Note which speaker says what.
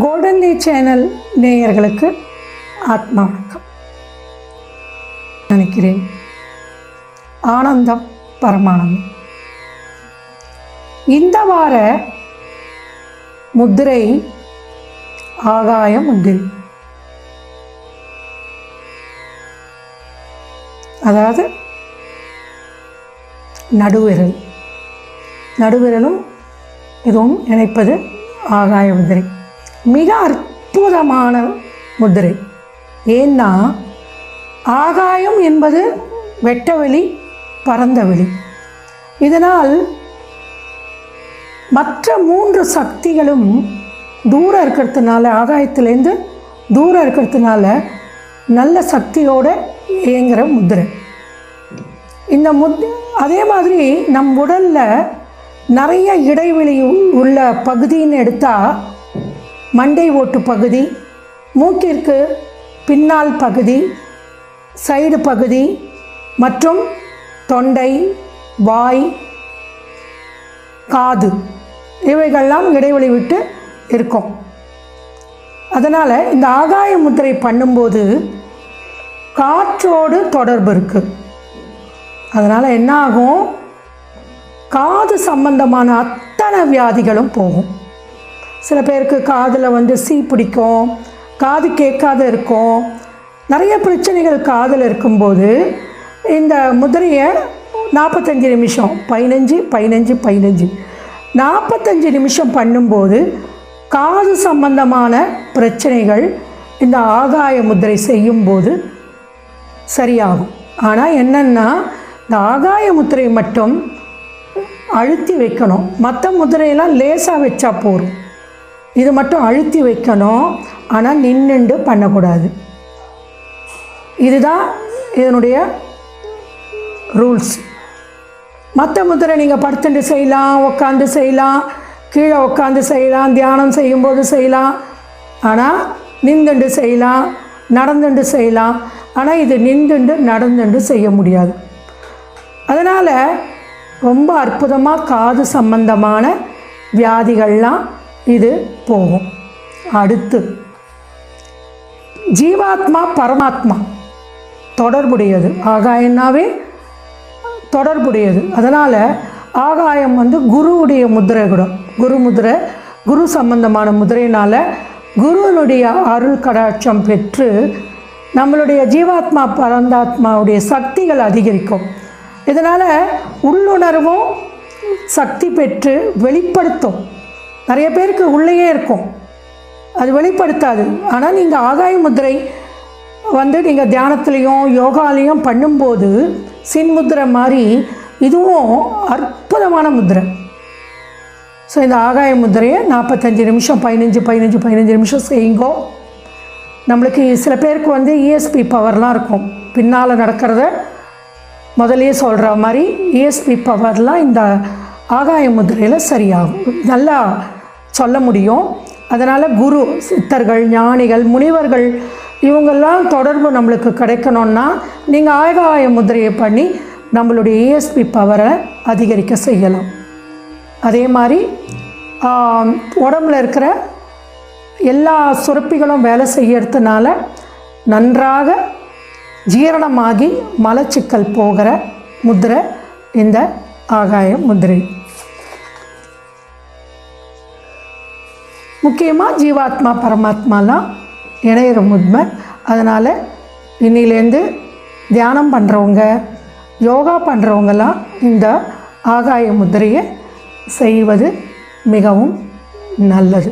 Speaker 1: Golden லீ channel நேயர்களுக்கு ஆத்மா வணக்கம் நினைக்கிறேன். ஆனந்தம் பரமானந்தம். இந்த வார முத்திரை ஆகாய முத்திரை அதாவது நடுவிரல். நடுவிரலும் இதுவும் இணைப்பது ஆகாய முதிரை. மிக அற்புதமான முதிரை. ஏன்னா ஆகாயம் என்பது வெட்டவெளி பரந்தவெளி. இதனால் மற்ற மூன்று சக்திகளும் தூரம் இருக்கிறதுனால ஆகாயத்திலேருந்து தூரம் இருக்கிறதுனால நல்ல சக்தியோடு இயங்குகிற முதிரை. இந்த முத் அதே மாதிரி நம் உடலில் நிறைய இடைவெளி உள்ள பகுதின்னு எடுத்தால் மண்டை ஓட்டு பகுதி மூக்கிற்கு பின்னால் பகுதி சைடு பகுதி மற்றும் தொண்டை வாய் காது இவைகள்லாம் இடைவெளி விட்டு இருக்கும். அதனால் இந்த ஆகாய முத்திரை பண்ணும்போது காற்றோடு தொடர்பு இருக்குது அதனால் என்ன ஆகும் காது சம்பந்தமான அத்தனை வியாதிகளும் போகும். சில பேருக்கு காதில் வந்து சீ பிடிக்கும் காது கேட்காத இருக்கும். நிறைய பிரச்சனைகள் காதில் இருக்கும்போது இந்த முதிரையை நாற்பத்தஞ்சு நிமிஷம் பதினஞ்சு பதினஞ்சு பதினஞ்சு. நாற்பத்தஞ்சு நிமிஷம் பண்ணும்போது காது சம்பந்தமான பிரச்சனைகள் இந்த ஆகாய முத்திரை செய்யும்போது சரியாகும். ஆனால் என்னென்னா இந்த ஆகாய முத்திரை மட்டும் அழுத்தி வைக்கணும். மற்ற முதிரையெல்லாம் லேசாக வச்சா போதும். இது மட்டும் அழுத்தி வைக்கணும். ஆனால் நின்றுண்டு பண்ணக்கூடாது. இதுதான் இதனுடைய ரூல்ஸ். மற்ற முதிரை நீங்கள் படுத்துட்டு செய்யலாம் உட்காந்து செய்யலாம் கீழே உட்காந்து செய்யலாம் தியானம் செய்யும்போது செய்யலாம். ஆனால் நின்றுண்டு செய்யலாம் நடந்துண்டு செய்யலாம். ஆனால் இது நின்றுண்டு நடந்துண்டு செய்ய முடியாது. அதனால் ரொம்ப அற்புதமாக காது சம்பந்தமான வியாதிகள்லாம் இது போகும். அடுத்து ஜீவாத்மா பரமாத்மா. தொடர்புடையது. ஆகாயம்னாவே தொடர்புடையது. அதனால் ஆகாயம் வந்து குருவுடைய முதிரை கூட. குரு முதிரை குரு சம்பந்தமான முதிரையினால் குருவனுடைய அருள் கடாட்சம் பெற்று நம்மளுடைய ஜீவாத்மா பரந்தாத்மாவுடைய சக்திகள் அதிகரிக்கும். இதனால் உள்ளுணர்வும் சக்தி பெற்று வெளிப்படுத்தும். நிறைய பேருக்கு உள்ளேயே இருக்கும். அது வெளிப்படுத்தாது. ஆனால் நீங்கள் ஆகாய முத்திரை வந்து நீங்கள் தியானத்துலேயும் யோகாலேயும் பண்ணும்போது சின்முத்திரை மாதிரி இதுவும் அற்புதமான முத்திரை. ஸோ இந்த ஆகாய முத்திரையை நாற்பத்தஞ்சு நிமிஷம் பதினஞ்சு பதினஞ்சு பதினஞ்சு நிமிஷம் செய்யுங்கோ. நம்மளுக்கு சில பேருக்கு வந்து இஎஸ்பி பவர்லாம் இருக்கும். பின்னால் நடக்கிறத முதலே சொல்கிற மாதிரி இஎஸ்பி பவர்லாம் இந்த ஆகாய முதிரையில் சரியாகும். நல்லா சொல்ல முடியும். அதனால் குரு சித்தர்கள் ஞானிகள் முனிவர்கள் இவங்கெல்லாம் தொடர்பு நம்மளுக்கு கிடைக்கணும்னா நீங்கள் ஆகாய முதிரையை பண்ணி நம்மளுடைய ஏஎஸ்பி பவரை அதிகரிக்க செய்யலாம். அதே மாதிரி உடம்புல இருக்கிற எல்லா சுரப்பிகளும் வேலை செய்யறதுனால நன்றாக ஜீரணமாகி மலச்சிக்கல் போகிற முதிரை இந்த ஆகாய முதிரை முக்கியமாக ஜீவாத்மா பரமாத்மாலாம் இணையிற முத்மை அதனால் இன்னிலேருந்து தியானம் பண்ணுறவங்க யோகா பண்ணுறவங்கலாம் இந்த ஆகாய முதிரையை செய்வது மிகவும் நல்லது.